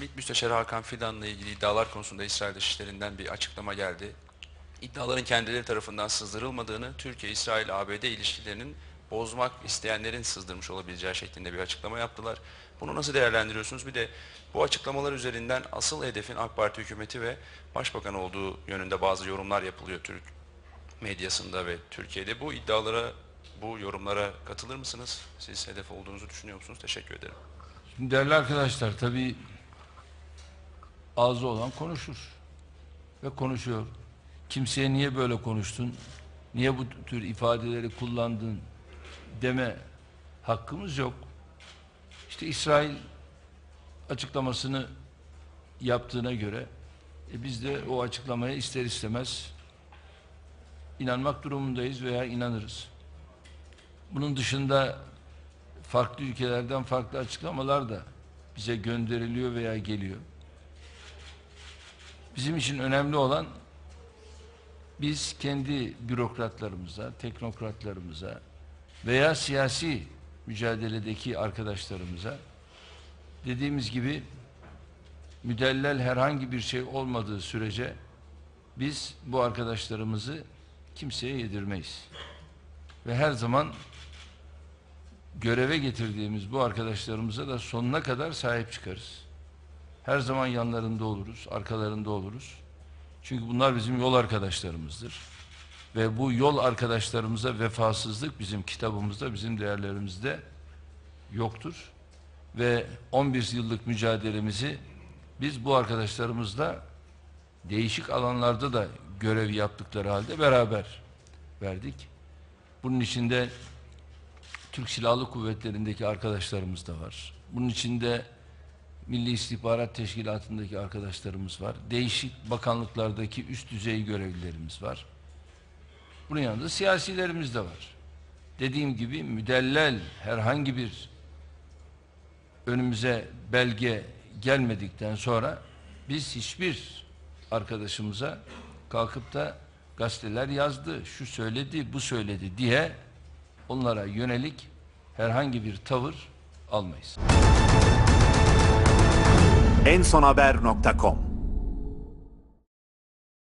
MİT Müsteşarı Hakan Fidan'la ilgili iddialar konusunda İsrail Dışişleri'nden bir açıklama geldi. İddiaların kendileri tarafından sızdırılmadığını, Türkiye-İsrail-ABD ilişkilerinin bozmak isteyenlerin sızdırmış olabileceği şeklinde bir açıklama yaptılar. Bunu nasıl değerlendiriyorsunuz? Bir de bu açıklamalar üzerinden asıl hedefin AK Parti hükümeti ve Başbakan olduğu yönünde bazı yorumlar yapılıyor Türk medyasında ve Türkiye'de. Bu iddialara, bu yorumlara katılır mısınız? Siz hedef olduğunuzu düşünüyor musunuz? Teşekkür ederim. Şimdi değerli arkadaşlar tabii ağzı olan konuşur ve konuşuyor. Kimseye niye böyle konuştun, niye bu tür ifadeleri kullandın deme hakkımız yok. İşte İsrail açıklamasını yaptığına göre e biz de o açıklamaya ister istemez inanmak durumundayız veya inanırız. Bunun dışında farklı ülkelerden farklı açıklamalar da bize gönderiliyor veya geliyor. Bizim için önemli olan biz kendi bürokratlarımıza, teknokratlarımıza veya siyasi mücadeledeki arkadaşlarımıza dediğimiz gibi müdellel herhangi bir şey olmadığı sürece biz bu arkadaşlarımızı kimseye yedirmeyiz. Ve her zaman göreve getirdiğimiz bu arkadaşlarımıza da sonuna kadar sahip çıkarız. Her zaman yanlarında oluruz, arkalarında oluruz. Çünkü bunlar bizim yol arkadaşlarımızdır. Ve bu yol arkadaşlarımıza vefasızlık bizim kitabımızda, bizim değerlerimizde yoktur. Ve 11 yıllık mücadelemizi biz bu arkadaşlarımızla değişik alanlarda da görev yaptıkları halde beraber verdik. Bunun içinde Türk Silahlı Kuvvetleri'ndeki arkadaşlarımız da var. Bunun içinde Milli İstihbarat Teşkilatı'ndaki arkadaşlarımız var. Değişik bakanlıklardaki üst düzey görevlilerimiz var. Bunun yanında siyasilerimiz de var. Dediğim gibi müdellel herhangi bir önümüze belge gelmedikten sonra biz hiçbir arkadaşımıza kalkıp da gazeteler yazdı, şu söyledi, bu söyledi diye onlara yönelik herhangi bir tavır almayız. ensonhaber.com